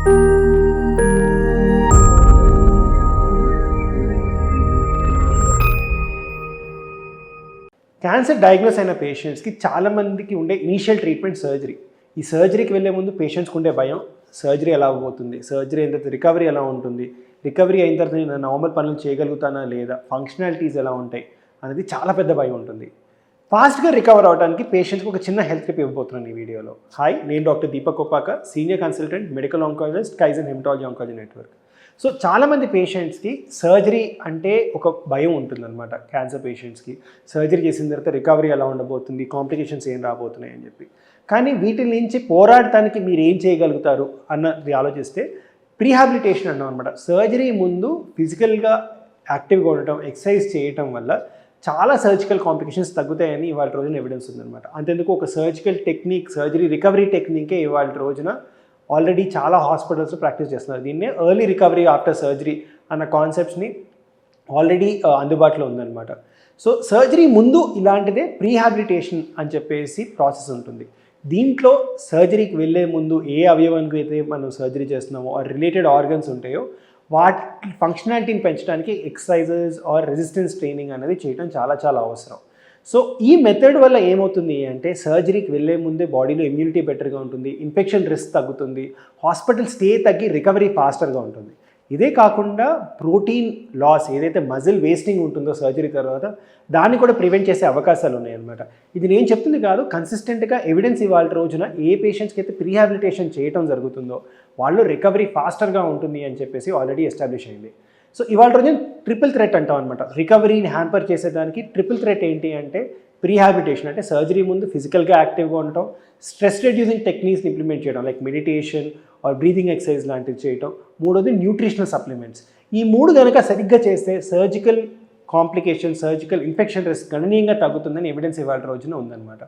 Cancer diagnose అయిన పేషెంట్స్కి చాలామందికి ఉండే ఇనీషియల్ ట్రీట్మెంట్ సర్జరీ ఈ సర్జరీకి వెళ్ళే ముందు పేషెంట్స్కి ఉండే భయం సర్జరీ ఎలా అవ్వబోతుంది సర్జరీ అయిన తర్వాత రికవరీ ఎలా ఉంటుంది రికవరీ అయిన తర్వాత నేను నార్మల్ పనులు చేయగలుగుతానా లేదా ఫంక్షనాలిటీస్ ఎలా ఉంటాయి అనేది చాలా పెద్ద భయం ఉంటుంది. ఫాస్ట్గా రికవర్ అవడానికి పేషెంట్స్కి ఒక చిన్న హెల్త్ టిప్ ఇవ్వబోతున్నాను ఈ వీడియోలో. హాయ్ నేను doctor Deepak Koppaka senior consultant medical oncologist Kaizen haematology oncology network. So చాలామంది పేషెంట్స్కి సర్జరీ అంటే ఒక భయం ఉంటుందన్నమాట క్యాన్సర్ పేషెంట్స్కి. సర్జరీ చేసిన తర్వాత రికవరీ ఎలా ఉండబోతుంది కాంప్లికేషన్స్ ఏం రాబోతున్నాయి అని చెప్పి. కానీ వీటి నుంచి పోరాడటానికి మీరు ఏం చేయగలుగుతారు అన్నది ఆలోచిస్తే ప్రీహాబిలిటేషన్ అన్నాం అనమాట సర్జరీ ముందు ఫిజికల్గా యాక్టివ్గా ఉండటం ఎక్సర్సైజ్ చేయటం వల్ల చాలా సర్జికల్ కాంప్లికేషన్స్ తగ్గుతాయని ఇవాళ రోజున ఎవిడెన్స్ ఉందన్నమాట. అంతెందుకు ఒక సర్జికల్ టెక్నిక్ సర్జరీ రికవరీ టెక్నికే ఇవాళ రోజున ఆల్రెడీ చాలా హాస్పిటల్స్ ప్రాక్టీస్ చేస్తున్నారు. దీన్నే ఎర్లీ రికవరీ ఆఫ్టర్ సర్జరీ అన్న కాన్సెప్ట్స్ని ఆల్రెడీ uh, అందుబాటులో ఉందన్నమాట. సో సర్జరీ ముందు ఇలాంటిదే ప్రీహాబిలిటేషన్ అని చెప్పేసి ప్రాసెస్ ఉంటుంది. దీంట్లో సర్జరీకి వెళ్ళే ముందు ఏ అవయవానికి అయితే మనం సర్జరీ చేస్తున్నామో ఆ రిలేటెడ్ ఆర్గన్స్ ఉంటాయో వాటి ఫంక్షనాలిటీని పెంచడానికి ఎక్సర్సైజెస్ ఆర్ రెసిస్టెన్స్ ట్రైనింగ్ అనేది చేయడం చాలా చాలా అవసరం. సో ఈ మెథడ్ వల్ల ఏమవుతుంది అంటే సర్జరీకి వెళ్ళే ముందే బాడీలో ఇమ్యూనిటీ బెటర్గా ఉంటుంది ఇన్ఫెక్షన్ రిస్క్ తగ్గుతుంది హాస్పిటల్ స్టే తగ్గి రికవరీ ఫాస్టర్గా ఉంటుంది. ఇదే కాకుండా ప్రోటీన్ లాస్ ఏదైతే మజిల్ వేస్టింగ్ ఉంటుందో సర్జరీ తర్వాత దాన్ని కూడా ప్రివెంట్ చేసే అవకాశాలు ఉన్నాయన్నమాట. ఇది నేను చెప్తుంది కాదు కన్సిస్టెంట్గా ఎవిడెన్స్ ఇవాళ రోజున ఏ పేషెంట్స్కి అయితే ప్రీహాబిలిటేషన్ చేయటం జరుగుతుందో వాళ్ళు రికవరీ ఫాస్టర్గా ఉంటుంది అని చెప్పేసి ఆల్రెడీ ఎస్టాబ్లిష్ అయింది. సో ఇవాళ రోజు ట్రిపుల్ థ్రెట్ అంటాం అనమాట రికవరీని హ్యాంపర్ చేసేదానికి ట్రిపుల్ థ్రెట్ ఏంటి అంటే ప్రీహాబిటేషన్ అంటే సర్జరీ ముందు ఫిజికల్గా యాక్టివ్గా ఉండటం స్ట్రెస్ రెడ్యూసింగ్ టెక్నిక్స్ని ఇంప్లిమెంట్ చేయడం like meditation or breathing exercise లాంటివి చేయటం. మూడోది న్యూట్రిషనల్ సప్లిమెంట్స్. ఈ మూడు కనుక సరిగ్గా చేస్తే surgical complication surgical infection risk గణనీయంగా తగ్గుతుందని ఎవిడెన్స్ ఇవాళ రోజున ఉందన్నమాట.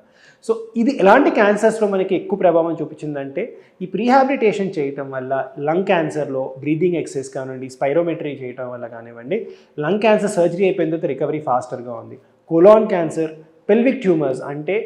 సో ఇది ఎలాంటి క్యాన్సర్స్లో మనకి ఎక్కువ ప్రభావం చూపించిందంటే ఈ ప్రీహాబిలిటేషన్ చేయటం వల్ల లంగ్ క్యాన్సర్లో బ్రీదింగ్ ఎక్సర్సైజ్ కానివ్వండి స్పైరోమెట్రీ చేయటం వల్ల కానివ్వండి లంగ్ క్యాన్సర్ సర్జరీ అయిపోయిన తర్వాత రికవరీ ఫాస్టర్గా ఉంది. కొలాన్ క్యాన్సర్ పెల్విక్ ట్యూమర్స్ అంటే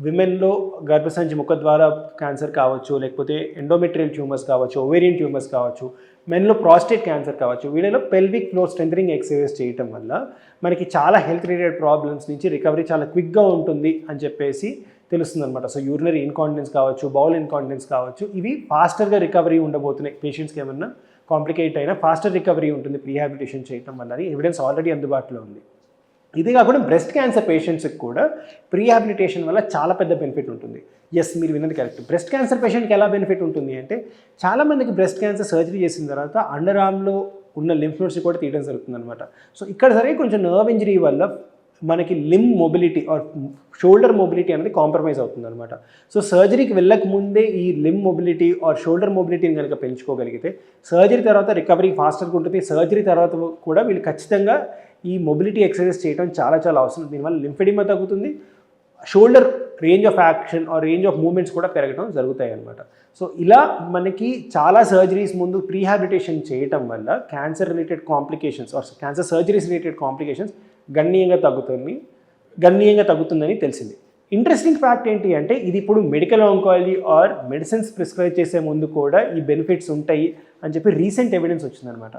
విమెన్లో గర్భసంచి ముఖ ద్వారా క్యాన్సర్ కావచ్చు లేకపోతే ఎండోమెట్రియల్ ట్యూమర్స్ కావచ్చు ఓవేరియన్ ట్యూమర్స్ కావచ్చు మెన్లో ప్రాస్టేట్ క్యాన్సర్ కావచ్చు వీళ్ళలో పెల్విక్ ఫ్లో స్ట్రెంథరింగ్ ఎక్సర్సైజ్ చేయటం వల్ల మనకి చాలా హెల్త్ రిలేటెడ్ ప్రాబ్లమ్స్ నుంచి రికవరీ చాలా క్విక్గా ఉంటుంది అని చెప్పేసి తెలుస్తుంది అనమాట సో యూరినరీ ఇన్కాంటినెన్స్ కావచ్చు బౌల్ ఇన్కాంటినెన్స్ కావచ్చు ఇవి ఫాస్టర్గా రికవరీ ఉండబోతున్నాయి. పేషెంట్స్కి ఏమన్నా కాంప్లికేట్ అయినా ఫాస్టర్ రికవరీ ఉంటుంది ప్రీహాబిలిటేషన్ చేయటం వల్ల. అని ఎవిడెన్స్ ఆల్రెడీ అందుబాటులో ఉంది. ఇది కాకుండా బ్రెస్ట్ క్యాన్సర్ పేషెంట్స్కి కూడా ప్రీహాబిలిటేషన్ వల్ల చాలా పెద్ద బెనిఫిట్ ఉంటుంది. ఎస్ మీరు విన్నది కరెక్ట్ బ్రెస్ట్ క్యాన్సర్ పేషెంట్కి ఎలా బెనిఫిట్ ఉంటుంది అంటే చాలామందికి బ్రెస్ట్ క్యాన్సర్ సర్జరీ చేసిన తర్వాత అండర్ ఆర్మ్లో ఉన్న లింఫ్ నోట్స్ కూడా తీయడం జరుగుతుంది అనమాట సో ఇక్కడ సరే కొంచెం నర్వ్ ఇంజరీ వల్ల మనకి limb mobility or shoulder mobility అనేది కాంప్రమైజ్ అవుతుంది అనమాట సో సర్జరీకి వెళ్ళక ముందే ఈ లిమ్ మొబిలిటీ ఆర్ షోల్డర్ మొబిలిటీని కనుక పెంచుకోగలిగితే సర్జరీ తర్వాత రికవరీ ఫాస్టర్గా ఉంటుంది. సర్జరీ తర్వాత కూడా వీళ్ళు ఖచ్చితంగా ఈ మొబిలిటీ ఎక్సర్సైజ్ చేయడం చాలా చాలా అవసరం. దీనివల్ల లింఫెడిమా తగ్గుతుంది. షోల్డర్ రేంజ్ ఆఫ్ యాక్షన్ ఆ రేంజ్ ఆఫ్ మూమెంట్స్ కూడా పెరగడం జరుగుతాయి అనమాట సో ఇలా మనకి చాలా సర్జరీస్ ముందు ప్రీహాబిలిటేషన్ చేయటం వల్ల cancer related complications or cancer surgeries related complications గణనీయంగా తగ్గుతుంది గణనీయంగా తగ్గుతుందని తెలిసింది. ఇంట్రెస్టింగ్ ఫ్యాక్ట్ ఏంటి అంటే ఇది ఇప్పుడు medical oncology or medicines prescribe చేసే ముందు కూడా ఈ బెనిఫిట్స్ ఉంటాయి అని చెప్పి రీసెంట్ ఎవిడెన్స్ వచ్చిందనమాట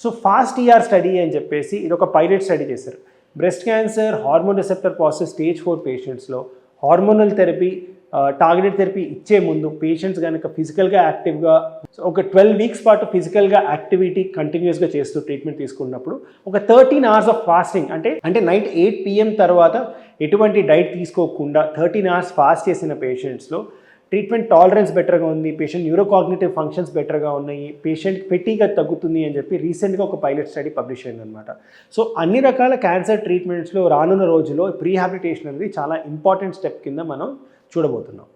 సో ఫాస్ట్ ఈఆర్ స్టడీ అని చెప్పేసి ఇది ఒక పైలట్ స్టడీ చేశారు. Breast cancer hormone receptor process stage four పేషెంట్స్లో hormonal therapy targeted therapy ఇచ్చే ముందు పేషెంట్స్ కనుక ఫిజికల్గా యాక్టివ్గా ఒక ట్వెల్వ్ వీక్స్ పాటు ఫిజికల్గా యాక్టివిటీ కంటిన్యూస్గా చేస్తూ ట్రీట్మెంట్ తీసుకున్నప్పుడు ఒక థర్టీన్ అవర్స్ ఆఫ్ ఫాస్టింగ్ అంటే అంటే నైట్ ఎయిట్ పిఎం తర్వాత ఎటువంటి డైట్ తీసుకోకుండా థర్టీన్ అవర్స్ ఫాస్ట్ చేసిన పేషెంట్స్లో ట్రీట్మెంట్ టాలరెన్స్ బెటర్గా ఉంది పేషెంట్ న్యూరోకాగ్నేటివ్ ఫంక్షన్స్ బెటర్గా ఉన్నాయి పేషెంట్ పెట్టిగా తగ్గుతుంది అని చెప్పి రీసెంట్గా ఒక పైలట్ స్టడీ పబ్లిష్ అయిందనమాట సో అన్ని రకాల క్యాన్సర్ ట్రీట్మెంట్స్లో రానున్న రోజుల్లో ప్రీహాబిలిటేషన్ అనేది చాలా ఇంపార్టెంట్ స్టెప్ కింద మనం చూడబోతున్నాం.